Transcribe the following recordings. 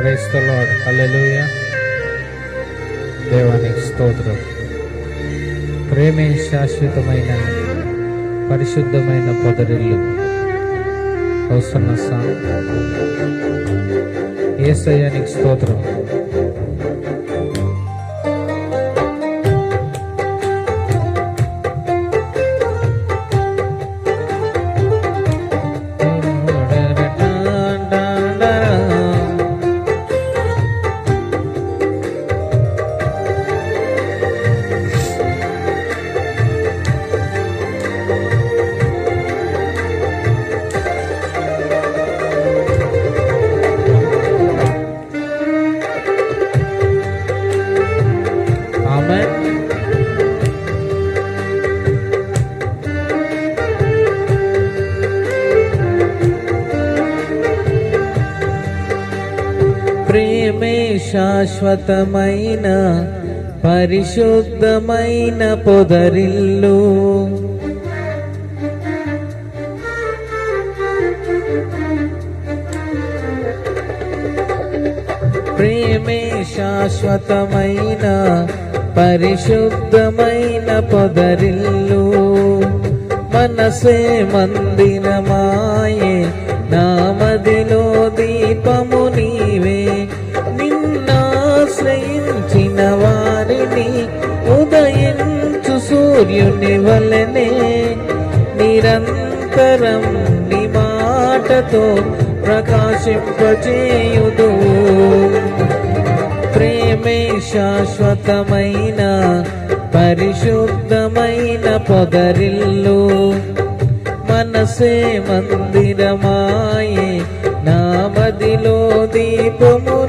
క్రైస్తలాడ్ హల్లెలూయ దేవానికి స్తోత్రం. ప్రేమే శాశ్వతమైన పరిశుద్ధమైన పొదరిల్లు. వస్తున్న సాంగ్. ఏసయ్యానికి స్తోత్రం. శాశ్వతమైన పరిశుద్ధమైన పొదరిల్లు. ప్రేమే శాశ్వతమైన పరిశుద్ధమైన పొదరిల్లు. మనసే మందిరమాయే మాటతో ప్రకాశింపచేయుదు. ప్రేమే శాశ్వతమైన పరిశుద్ధమైన పొదరిల్లు. మనసే మందిరమాయే నామదిలో దీపము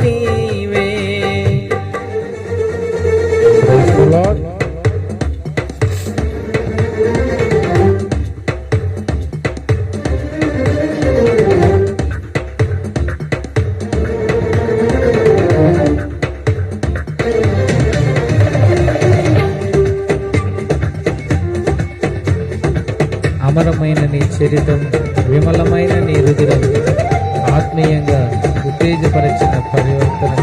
అమరమైన నీ చరితం విమలమైన నీ రుదిరం ఆత్మీయంగా ఉత్తేజపరిచిన పరివర్తన.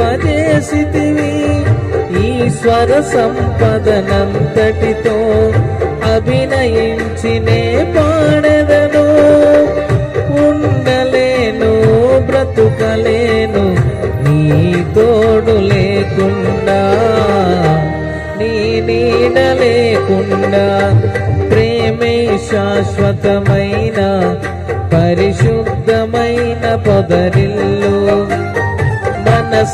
ఫలింపజేసితివి ఈశ్వర సంపదనంతటితో అభినయించినే పాడెదను. ఉండలేను బ్రతుకలేను నీ తోడు లేకుండా నీ నీడ లేకుండా ప్రేమే శాశ్వతమైన పరిశుద్ధమైన పొదరిల్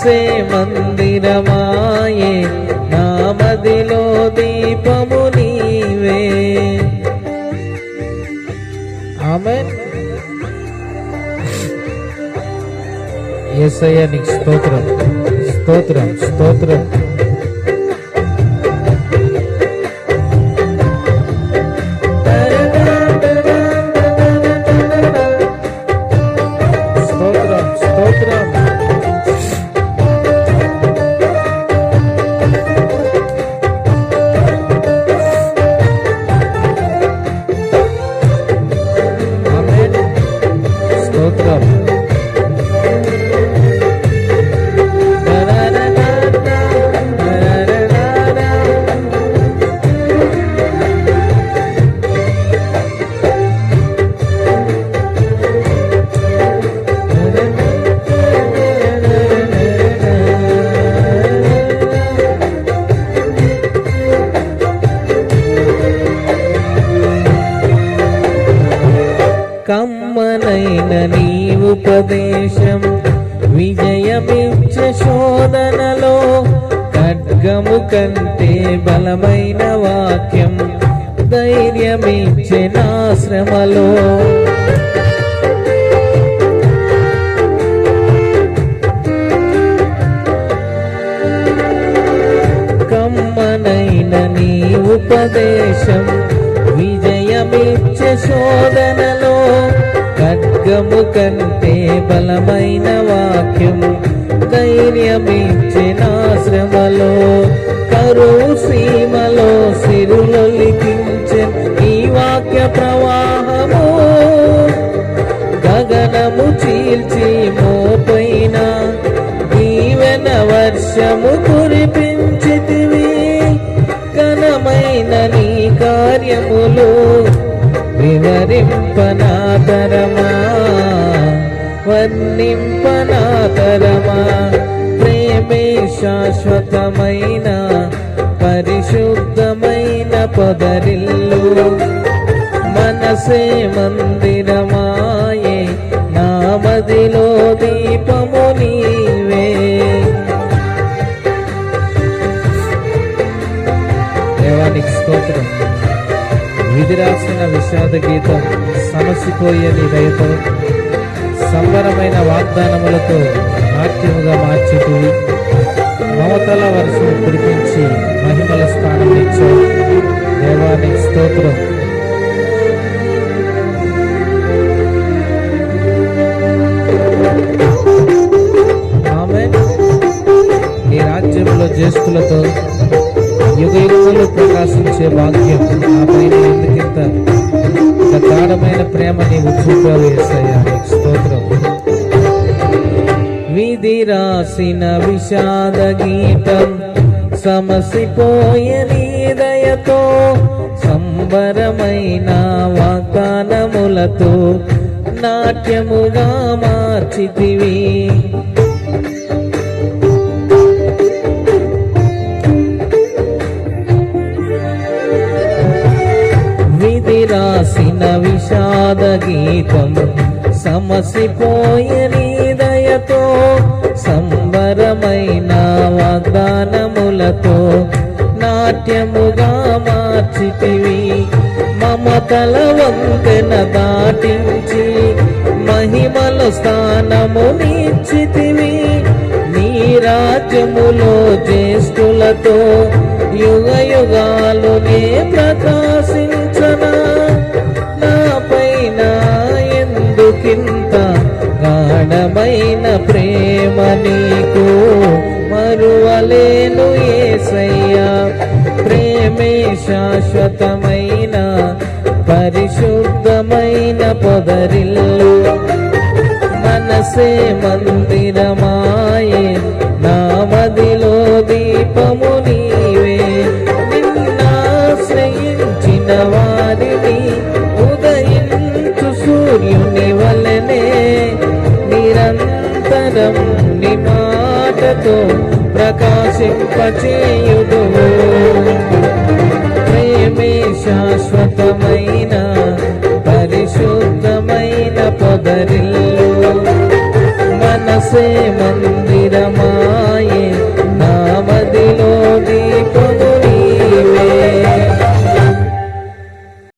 మనసే మందిరమాయే నామదిలో దీపము నీవే. ఆమెన్. యేసయ్య నీకు స్తోత్రం స్తోత్రం స్తోత్రం. స్తోత్రం బోధనలో ఖడ్గము కంటే బలమైన వాక్యం ధైర్యమిచ్చే నా శ్రమలో. కమ్మనైన నీ ఉపదేశం విజయమిచ్చే శోధనలో ఖడ్గము కంటే బలమైన వాక్యం ధైర్యమిచ్చే శ్రమలో కరువు సీమలో సిరులొలికించే ఈ వాక్య ప్రవ వర్ణింపనాతరమా ప్రేమే శాశ్వతమైన పరిశుద్ధమైన పొదరిల్లు. మనసే మందిరమాయే నామదిలో దీపము నీవే. దేవానికి స్తోత్రం. విధి రాసిన విషాద గీతం సమసిపోయే నీ దయతో సంబరమైన వాగ్దానములతో నాట్యముగా మార్చితివి మమతల వర్షం కురిపించి మహిమల స్థానం ఇచ్చావు. దేవానికి స్తోత్రం. ఆమె ఈ రాజ్యంలో జ్యేష్ఠులతో యుగ యుగములు ప్రకాశించే భాగ్యం నా పైన ఎందుకింత? ఇంత గాఢమైన ప్రేమ నీవు చూపావు ఏసయ్యా. స్తోత్రం. విధి రాసిన విషాద గీతం సమసిపోయని నీ దయతో సంబరమైన వాగ్దానములతో నాట్యముగా మార్చితివి. విషాద గీతం సమసిపోయే నీదయతో సంబరమైన వాగ్దానములతో నాట్యముగా మార్చితివి. మమతల వంతెన దాటించి మహిమల స్థానము నిచ్చితివి. నీ రాజ్యములో జ్యేష్ఠులతో యుగ ప్రధాన ఎందుకింత గాఢమైన ప్రేమ నీకు మరువలేను ఏసయ్యా. ప్రేమే శాశ్వతమైన పరిశుద్ధమైన పొదరిల్లు. మనసే మందిరమాయే నామదిలో దీపము ప్రకాశింపచేయుడు ప్రేమే శాశ్వతమ.